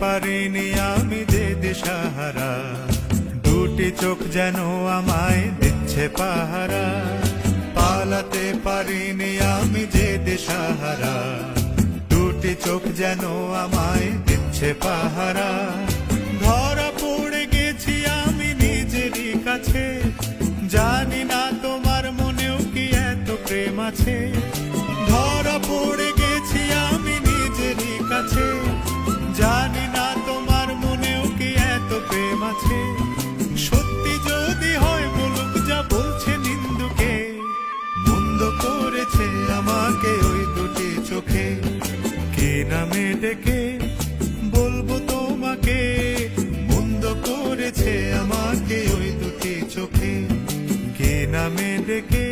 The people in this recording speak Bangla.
পারিনি আমি যে দিশাহারা। দুটি চোখ যেন আমায় দিচ্ছে পাহারা। পালাতে পারিনি আমি যে দিশাহারা। দুটি চোখ যেন আমায় দিচ্ছে পাহারা। ধরা পড়ে গেছি আমি নিজেরই কাছে। জানি না তোমার মনেও কি এত প্রেম আছে। নামে ডেকে বলব তোমাকে মন্দ করেছে আমাকে ওই দুটি চোখে। কে নামে ডেকে